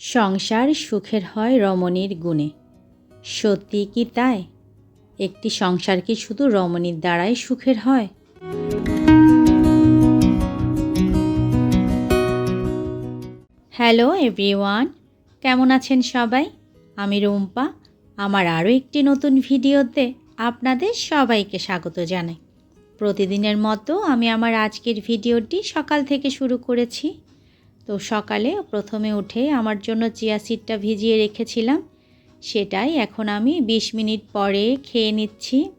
সংসার সুখের হয় রমণীর গুণে। সত্যি কি তাই? একটি সংসার কি শুধু রমণীর দ্বারাই সুখের হয়? হ্যালো এভরিওয়ান, কেমন আছেন সবাই? আমি রুম্পা, আমার আরও একটি নতুন ভিডিওতে আপনাদের সবাইকে স্বাগত জানাই। প্রতিদিনের মতো আমি আমার আজকের ভিডিওটি সকাল থেকে শুরু করেছি। তো সকালে প্রথমে উঠে আমার জন্য চিয়া সিডটা ভিজিয়ে রেখেছিলাম। সেটাই এখন আমি ২০ মিনিট পরে খেয়ে নিচ্ছি।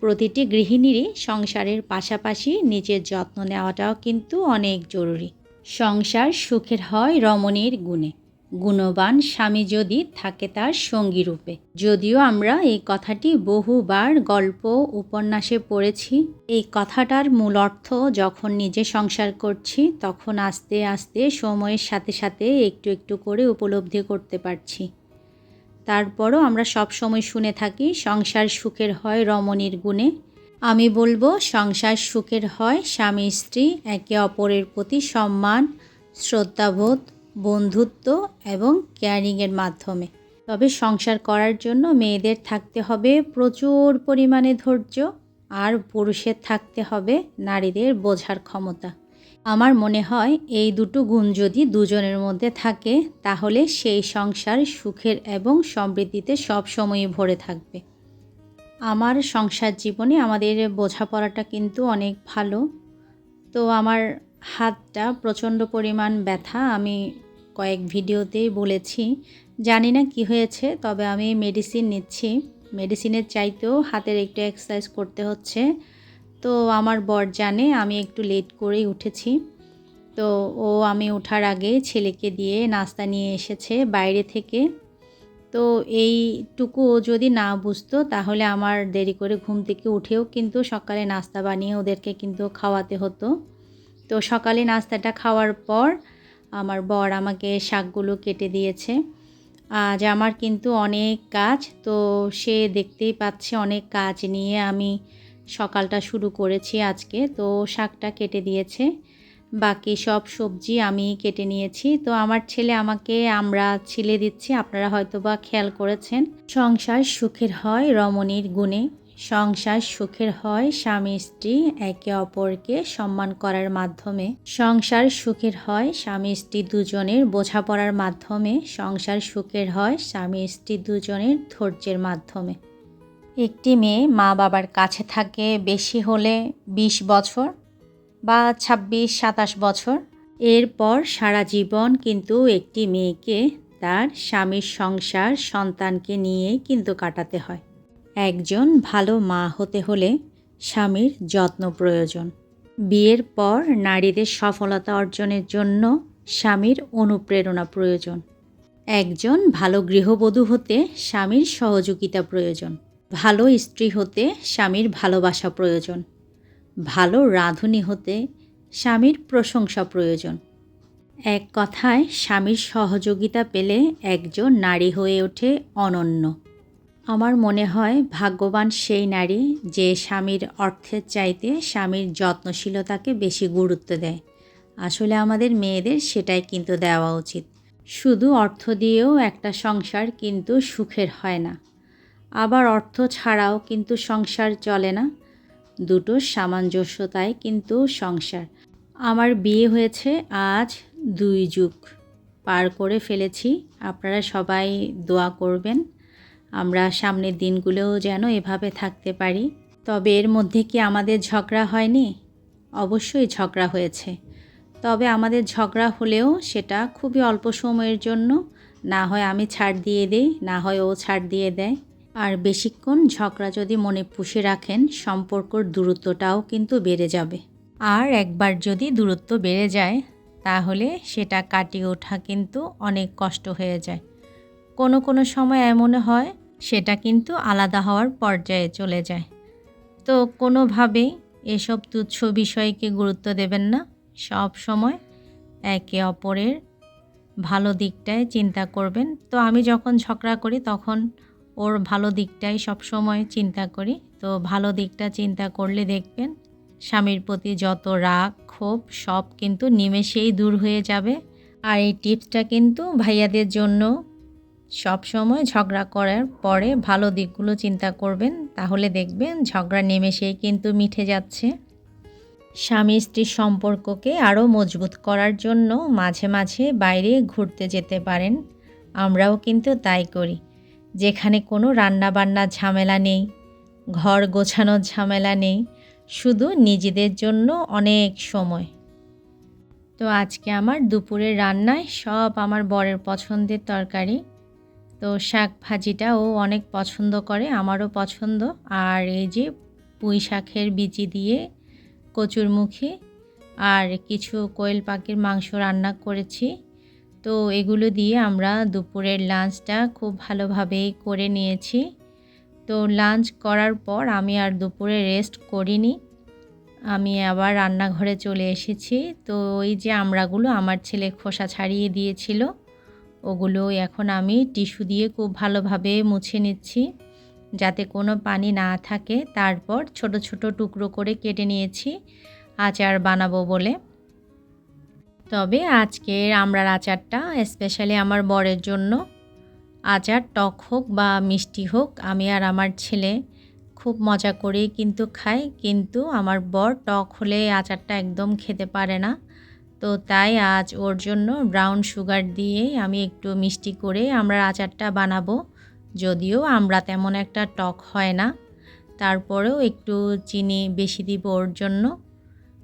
প্রতিটি গৃহিণীরই সংসারের পাশাপাশি নিজের যত্ন নেওয়াটাও কিন্তু অনেক জরুরি। সংসার সুখের হয় রমণীর গুণে। গুণবান স্বামী যদি থাকে তার সঙ্গী রূপে। যদিও আমরা এই কথাটি বহুবার গল্প, উপন্যাসে পড়েছি। এই কথাটার মূল অর্থ যখন নিজে সংসার করছি, তখন আস্তে আস্তে সময়ের সাথে সাথে একটু একটু করে উপলব্ধি করতে পারছি। তারপরও আমরা সব সময় শুনে থাকি, সংসার সুখের হয় রমণীর গুণে। আমি বলব, সংসার সুখের হয় স্বামী স্ত্রী একে অপরের প্রতি সম্মান, শ্রদ্ধাবোধ বন্ধুত্ব এবং কেয়ারিংয়ের মাধ্যমে। তবে সংসার করার জন্য মেয়েদের থাকতে হবে প্রচুর পরিমাণে ধৈর্য আর পুরুষের থাকতে হবে নারীদের বোঝার ক্ষমতা। আমার মনে হয় এই দুটো গুণ যদি দুজনের মধ্যে থাকে, তাহলে সেই সংসার সুখের এবং সমৃদ্ধিতে সবসময়ই ভরে থাকবে। আমার সংসার জীবনে আমাদের বোঝাপড়াটা কিন্তু অনেক ভালো। তো আমার হাতটা প্রচণ্ড পরিমাণ ব্যথা, আমি কয়েক ভিডিওতেই বলেছি। জানি না কি হয়েছে, তবে আমি মেডিসিন নিচ্ছি। মেডিসিনের চাইতেও হাতের একটু এক্সারসাইজ করতে হচ্ছে। তো আমার বর জানে, আমি একটু লেট করেই উঠেছি। তো ও আমি ওঠার আগে ছেলেকে দিয়ে নাস্তা নিয়ে এসেছে বাইরে থেকে। তো এইটুকু ও যদি না বুঝতো, তাহলে আমার দেরি করে ঘুম থেকে উঠেও কিন্তু সকালে নাস্তা বানিয়ে ওদেরকে কিন্তু খাওয়াতে হতো। তো সকালে নাস্তাটা খাওয়ার পর আমার বর আমাকে শাকগুলো কেটে দিয়েছে। আজ আমার কিন্তু অনেক কাজ, তো সে দেখতেই পাচ্ছে অনেক কাজ নিয়ে আমি সকালটা শুরু করেছি আজকে। তো শাকটা কেটে দিয়েছে। বাকি সব সবজি আমি কেটে নিয়েছি। তো আমার ছেলে আমাকে আমরা ছিলে দিচ্ছি, আপনারা হয়তো বা খেয়াল করেছেন। সংসার সুখের হয় রমণীর গুণে। সংসার সুখের হয় স্বামী স্ত্রী একে অপরকে সম্মান করার মাধ্যমে। সংসার সুখের হয় স্বামী স্ত্রী দুজনের বোঝাপড়ার মাধ্যমে। সংসার সুখের হয় স্বামী স্ত্রী দুজনের ধৈর্যের মাধ্যমে। একটি মেয়ে মা বাবার কাছে থাকে বেশি হলে ২০ বছর। বা ছাব্বিশ, সাতাশ বছর। এরপর সারা জীবন কিন্তু একটি মেয়েকে তার স্বামীর সংসার, সন্তানকে নিয়েই কিন্তু কাটাতে হয়। একজন ভালো মা হতে হলে স্বামীর যত্ন প্রয়োজন। বিয়ের পর নারীদের সফলতা অর্জনের জন্য স্বামীর অনুপ্রেরণা প্রয়োজন। একজন ভালো গৃহবধূ হতে স্বামীর সহযোগিতা প্রয়োজন। ভালো স্ত্রী হতে স্বামীর ভালোবাসা প্রয়োজন। ভালো রাঁধুনি হতে স্বামীর প্রশংসা প্রয়োজন। এক কথায়, স্বামীর সহযোগিতা পেলে একজন নারী হয়ে ওঠে অনন্য। আমার মনে হয়, ভাগ্যবান সেই নারী যে স্বামীর অর্থের চাইতে স্বামীর যত্নশীলতাকে বেশি গুরুত্ব দেয়। আসলে আমাদের মেয়েদের সেটাই কিন্তু দেওয়া উচিত। শুধু অর্থ দিয়েও একটা সংসার কিন্তু সুখের হয় না। আবার অর্থ ছাড়াও কিন্তু সংসার চলে না। দুটো সামঞ্জস্যতায় কিন্তু সংসার। আমার বিয়ে হয়েছে আজ দুই যুগ। পার করে ফেলেছি। আপনারা সবাই দোয়া করবেন। আমরা সামনের দিনগুলোও যেন এভাবে থাকতে পারি। তবে এর মধ্যে কি আমাদের ঝগড়া হয়নি? অবশ্যই ঝগড়া হয়েছে। তবে আমাদের ঝগড়া হলেও সেটা খুবই অল্প সময়ের জন্য। না হয় আমি ছাড় দিয়ে দিই, না হয় ও ছাড় দিয়ে দেয়। আর বেশিক্ষণ ঝগড়া যদি মনে পুষে রাখেন, সম্পর্কর দূরত্বটাও কিন্তু বেড়ে যাবে। আর একবার যদি দূরত্ব বেড়ে যায়, তাহলে সেটা কাটিয়ে ওঠা কিন্তু অনেক কষ্ট হয়ে যায়। কোনো কোনো সময় এমন হয়, সেটা কিন্তু আলাদা হওয়ার পর্যায়ে চলে যায়। তো কোনোভাবেই এসব তুচ্ছ বিষয়কে গুরুত্ব দেবেন না। সব সময় একে অপরের ভালো দিকটায় চিন্তা করবেন। তো আমি যখন ঝগড়া করি, তখন ওর ভালো দিকটাই সব সময় চিন্তা করি। তো ভালো দিকটা চিন্তা করলে দেখবেন স্বামীর প্রতি যত রাগ, ক্ষোভ, সব কিন্তু নিমেষেই দূর হয়ে যাবে। আর এই টিপসটা কিন্তু ভাইয়াদের জন্য সব সময় ঝগড়া করার পরে ভালো দিকগুলো চিন্তা করবেন, তাহলে দেখবেন ঝগড়া নেমেষেই কিন্তু মিঠে যাচ্ছে। স্বামী স্ত্রীর সম্পর্ককে আরও মজবুত করার জন্য মাঝে মাঝে বাইরে ঘুরতে যেতে পারেন। আমরাও কিন্তু তাই করি। যেখানে কোনো রান্নাবান্নার ঝামেলা নেই, ঘর গোছানোর ঝামেলা নেই, শুধু নিজেদের জন্য অনেক সময়। তো আজকে আমার দুপুরের রান্নায় সব আমার বরের পছন্দের তরকারি। তো শাক ভাজিটা ও অনেক পছন্দ করে, আমারও পছন্দ। আর এই যে পুঁই শাকের বিচি দিয়ে কচুরমুখী আর কিছু কোয়েল পাখির মাংস রান্না করেছি। তো এগুলো দিয়ে আমরা দুপুরের লাঞ্চটা খুব ভালোভাবেই করে নিয়েছি। তো লাঞ্চ করার পর আমি আর দুপুরে রেস্ট করিনি। আমি আবার রান্নাঘরে চলে এসেছি। তো ওই যে আমড়াগুলো আমার ছেলে খোসা ছাড়িয়ে দিয়েছিল, ওগুলো এখন আমি টিস্যু দিয়ে খুব ভালোভাবে মুছে নিচ্ছি। যাতে কোনো পানি না থাকে, তারপর ছোট ছোট টুকরো করে কেটে নিয়েছি, আচার বানাবো বলে। তবে আজকের আমড়ার আচারটা স্পেশালি আমার বরের জন্য, আচার টক হোক বা মিষ্টি হোক, আমি আর আমার ছেলে খুব মজা করেই কিন্তু খাই, কিন্তু আমার বর টক হলে আচারটা একদম খেতে পারে না। তো তাই আজ ওর জন্য ব্রাউন সুগার দিয়েই আমি একটু মিষ্টি করে আমরা আচারটা বানাবো। যদিও আমরা তেমন একটা টক হয় না। তারপরেও একটু চিনি বেশি দিব ওর জন্য।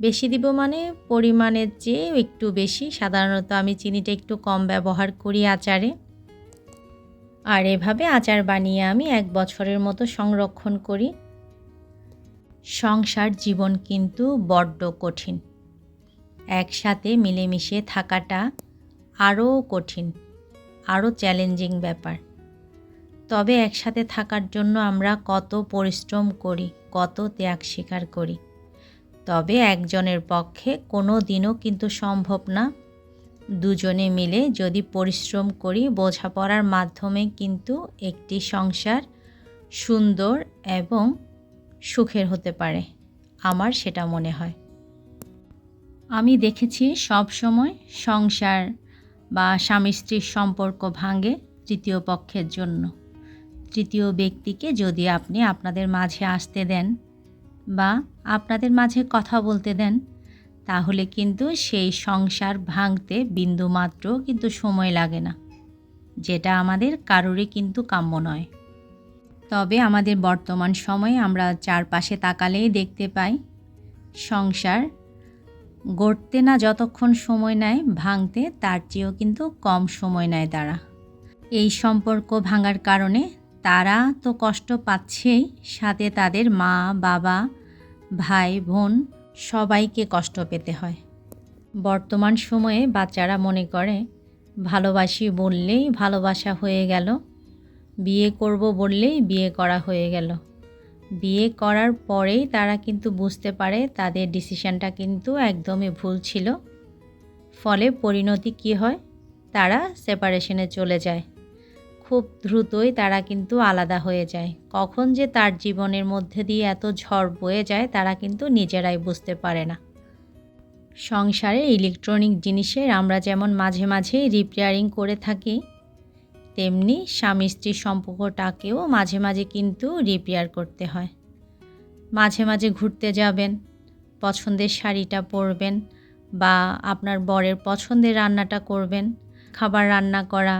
বেশি দিব মানে পরিমাণের চেয়ে একটু বেশি। সাধারণত আমি চিনিটা একটু কম ব্যবহার করি আচারে। আর এভাবে আচার বানিয়ে আমি এক বছরের মতো সংরক্ষণ করি। সংসার জীবন কিন্তু বড্ড কঠিন। একসাথে মিলেমিশে থাকাটা আরও কঠিন, আরও চ্যালেঞ্জিং ব্যাপার। তবে একসাথে থাকার জন্য আমরা কত পরিশ্রম করি, কত ত্যাগ স্বীকার করি। তবে একজনের পক্ষে কোনো দিনও কিন্তু সম্ভব না। দুজনে মিলে যদি পরিশ্রম করি, বোঝাপড়ার মাধ্যমে কিন্তু একটি সংসার সুন্দর এবং সুখের হতে পারে, আমার সেটা মনে হয়। আমি দেখেছি সব সময় সংসার বা স্বামী স্ত্রীর সম্পর্ক ভাঙে তৃতীয় পক্ষের জন্য। তৃতীয় ব্যক্তিকে যদি আপনি আপনাদের মাঝে আসতে দেন বা আপনাদের মাঝে কথা বলতে দেন, তাহলে কিন্তু সেই সংসার ভাঙতে বিন্দুমাত্র কিন্তু সময় লাগে না। যেটা আমাদের কারোরই কিন্তু কাম্য নয়। তবে আমাদের বর্তমান সময়ে আমরা চারপাশে তাকালেই দেখতে পাই, সংসার গড়তে না যতক্ষণ সময় নেয়, ভাঙতে তার চেয়েও কিন্তু কম সময় নেয় তারা। এই সম্পর্ক ভাঙার কারণে তারা তো কষ্ট পাচ্ছেই, সাথে তাদের মা, বাবা ভাই, বোন, সবাইকে কষ্ট পেতে হয়। বর্তমান সময়ে বাচ্চারা মনে করে, ভালোবাসি বললেই ভালোবাসা হয়ে গেল, বিয়ে করব বললেই বিয়ে করা হয়ে গেল। বিয়ে করার পরেই তারা কিন্তু বুঝতে পারে তাদের ডিসিশানটা কিন্তু একদমই ভুল ছিল। ফলে পরিণতি কী হয়? তারা সেপারেশনে চলে যায়। খুব দ্রুতই তারা কিন্তু আলাদা হয়ে যায়। কখন যে তার জীবনের মধ্যে দিয়ে এত ঝড় বয়ে যায়, তারা কিন্তু নিজেরাই বুঝতে পারে না। সংসারে ইলেকট্রনিক জিনিসের আমরা যেমন মাঝে মাঝেই রিপেয়ারিং করে থাকি, তেমনি স্বামী স্ত্রীর সম্পর্কটাকেও মাঝে মাঝে কিন্তু রিপেয়ার করতে হয়। মাঝে মাঝে ঘুরতে যাবেন, পছন্দের শাড়িটা পরবেন বা আপনার বরের পছন্দের রান্নাটা করবেন, খাবার রান্না করা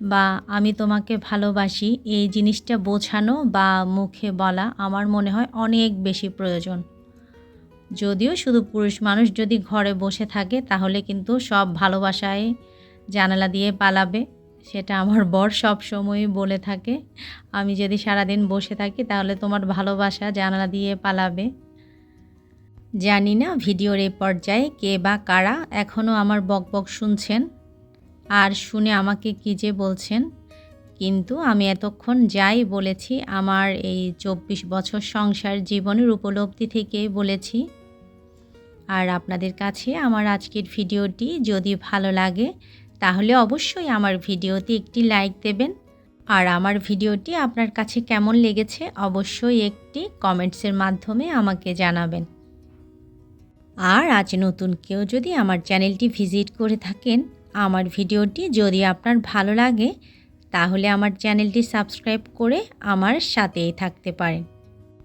বা আমি তোমাকে ভালোবাসি, এই জিনিসটা বোঝানো বা মুখে বলা আমার মনে হয় অনেক বেশি প্রয়োজন। যদিও শুধু পুরুষ মানুষ যদি ঘরে বসে থাকে, তাহলে কিন্তু সব ভালোবাসায় জানালা দিয়ে পালাবে। সেটা আমার বর সব সময় বলে থাকে, আমি যদি সারাদিন বসে থাকি, তাহলে তোমার ভালোবাসা জানালা দিয়ে পালাবে। জানি না ভিডিওর এই পর্যায়ে কে বা কারা এখনও আমার বক বক শুনছেন। আর শুনে আমাকে কী যে বলছেন। কিন্তু আমি এতক্ষণ যাই বলেছি, আমার এই চব্বিশ বছর সংসার জীবনের উপলব্ধি থেকে বলেছি। আর আপনাদের কাছে আমার আজকের ভিডিওটি যদি ভালো লাগে, তাহলে অবশ্যই আমার ভিডিওতে একটি লাইক দেবেন। আর আমার ভিডিওটি আপনার কাছে কেমন লেগেছে, অবশ্যই একটি কমেন্টসের মাধ্যমে আমাকে জানাবেন। আর আজ নতুন কেউ যদি আমার চ্যানেলটি ভিজিট করে থাকেন আমার ভিডিওটি যদি আপনার ভালো লাগে, তাহলে আমার চ্যানেলটি সাবস্ক্রাইব করে আমার সাথেই থাকতে পারেন।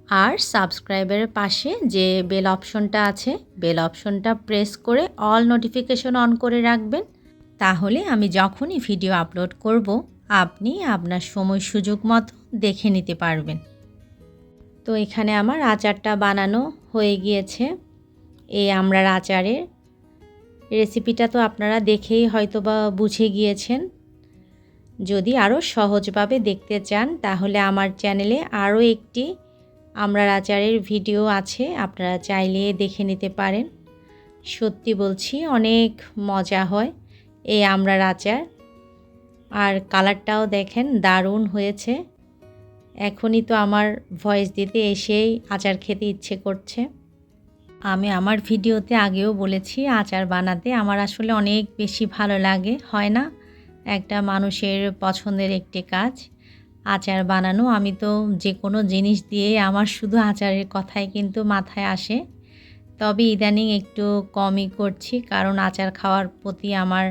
আর সাবস্ক্রাইবের পাশে যে বেল অপশনটা আছে, বেল অপশনটা প্রেস করে অল নোটিফিকেশন অন করে রাখবেন। তাহলে আমি যখনই ভিডিও আপলোড করব, আপনি আপনার সময় সুযোগ মতো দেখে নিতে পারবেন। তো এখানে আমার আচারটা বানানো হয়ে গিয়েছে। এই আমড়ার আচারের রেসিপিটা তো আপনারা দেখেই হয়তো বা বুঝে গিয়েছেন। যদি আরও সহজভাবে দেখতে চান, তাহলে আমার চ্যানেলে আরও একটি আমড়ার আচারের ভিডিও আছে, আপনারা চাইলে দেখে নিতে পারেন। সত্যি বলছি, অনেক মজা হয় এই আমড়ার আচার। আর কালারটাও দেখেন, দারুণ হয়েছে। এখনই তো আমার ভয়েস দিতে এসেই আচার খেতে ইচ্ছে করছে। আমি আমার ভিডিওতে আগেও বলেছি, আচার বানাতে আমার আসলে অনেক বেশি ভালো লাগে, হয় না? একটা মানুষের পছন্দের একটি কাজ, আচার বানানো। আমি তো যে কোনো জিনিস দিয়ে আমার শুধু আচারের কথাই কিন্তু মাথায় আসে। তবে ইদানিং একটু কমই করছি, কারণ আচার খাওয়ার প্রতি আমার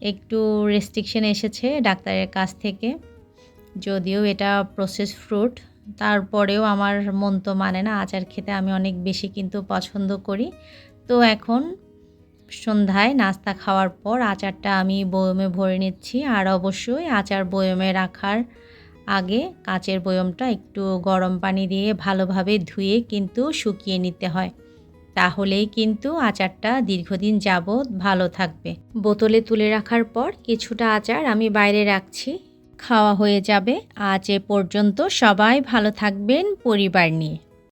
একটু রেস্ট্রিকশন এসেছে ডাক্তারের কাছ থেকে। যদিও এটা প্রসেস ফ্রুট তারপরেও আমার মন তো মানে না, আচার খেতে আমি অনেক বেশি কিন্তু পছন্দ করি। তো এখন সন্ধ্যায় নাস্তা খাওয়ার পর আচারটা আমি বয়মে ভরে নিচ্ছি আর অবশ্যই আচার বয়মে রাখার আগে কাচের বয়মটা একটু গরম পানি দিয়ে ভালোভাবে ধুয়ে কিন্তু শুকিয়ে নিতে হয়। তাহলেই কিন্তু আচারটা দীর্ঘদিন যাবৎ ভালো থাকবে। বোতলে তুলে রাখার পর কিছুটা আচার আমি বাইরে রাখছি। খাওয়া হয়ে যাবে। আজ এ পর্যন্ত সবাই ভালো থাকবেন পরিবার নিয়ে।